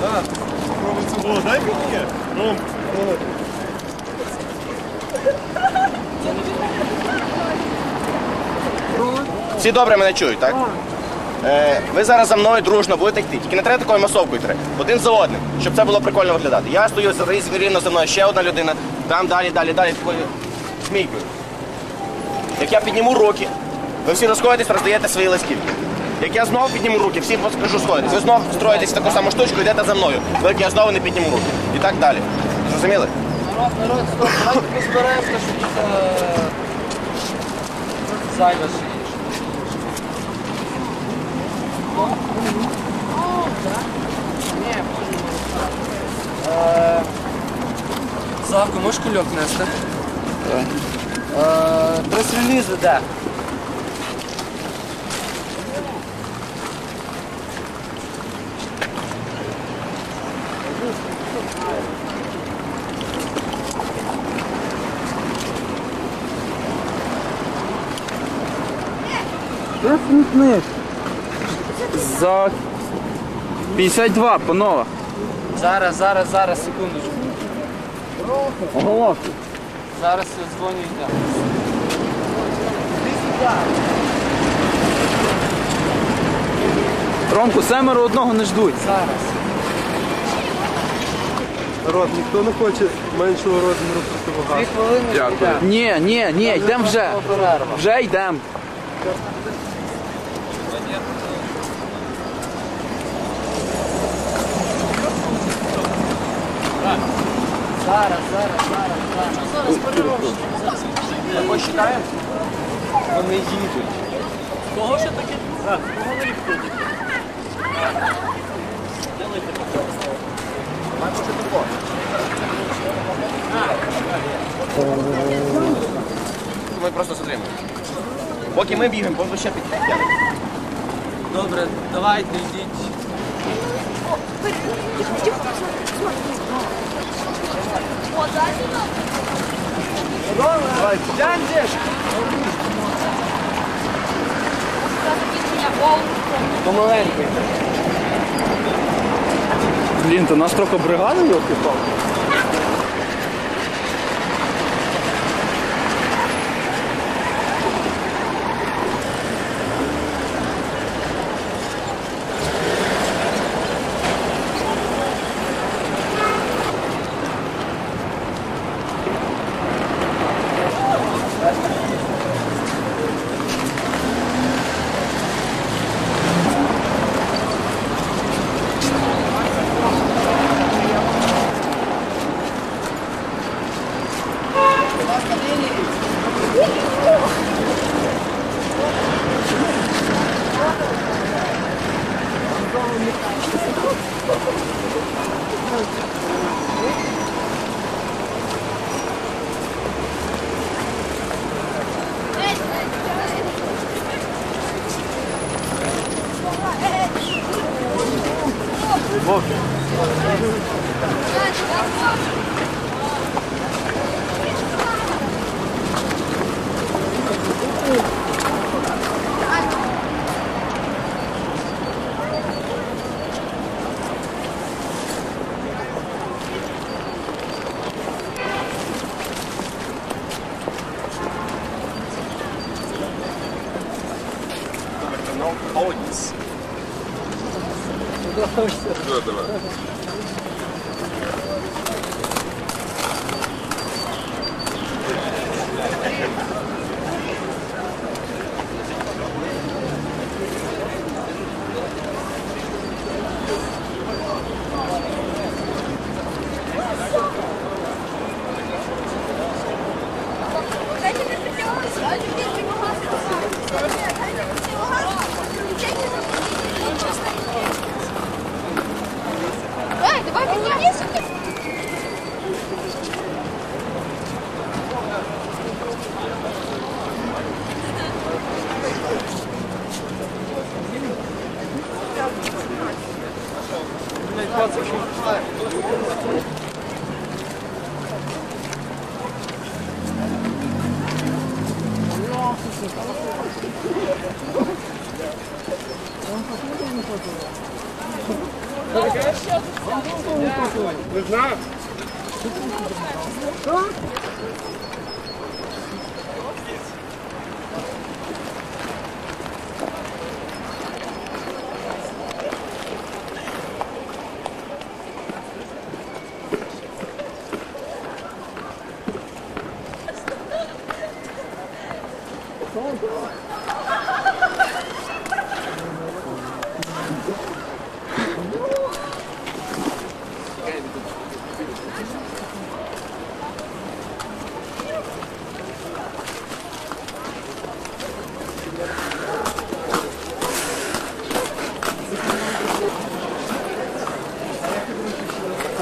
Цю. О, дай мені. Ром. Всі добре мене чують, так? Е, ви зараз за мною дружно будете йти. Тільки не треба такою масовкою йти. Один за одним, щоб це було прикольно виглядати. Я стою за- рівно за мною, ще одна людина, там далі, далі, далі, такою змійкою. Як я підніму руки, ви всі розходитесь, роздаєте свої листівки. Як я знову підніму руки, всі скажу сходитесь. Ви знову строїтесь в таку саму штучку, йдете за мною. Як я знову не підніму руки. І так далі. Зрозуміли? Народ, народ, стоп, давайте позбираємося, що тут е, зайве ще є. Ні, Е, Славко, можеш кульок нести? Е, Прес-релізи де? Де смітник? За 52, панове. Зараз, зараз, зараз, секундочку. Ого. Зараз я дзвоню і йдемо. Ромку, семеро одного не ждуть. Зараз. Народ, ніхто не хоче меншого розміру Дві хвилини і йдемо. Ні, ні, ні, йдемо вже. Перерва. Вже йдемо. Зараз, зараз, зараз, зараз. Зараз перерошую. Такой чекаємо. Вони їдуть. Кого ще таке? Ми просто затримуємо. Поки ми бігаємо, поки ще підтягнемо. Добре, давайте йдіть. Помаленьку. Блін, то нас трохи бригада його пішов. Не знаю. Что?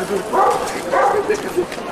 Jesús.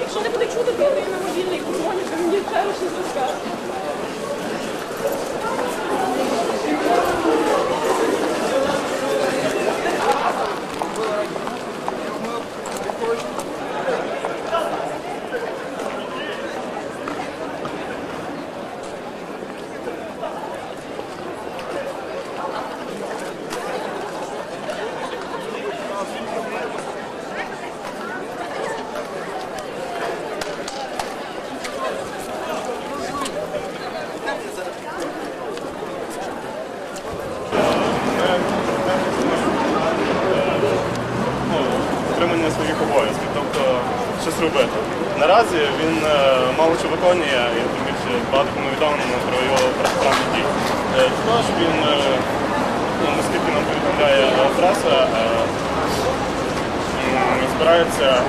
Якщо не буде чути, то я на мобільний дзвоню, то мені треба щось розкаже. Щось робити. Наразі він е, мало що виконує, і тим більше багато кому відомо про його протиправні дії. Е, Також він, е, ну, наскільки нам повідомляє преса, збирається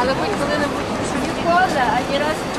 Але хоч коли-небудь ніколи, ані раз не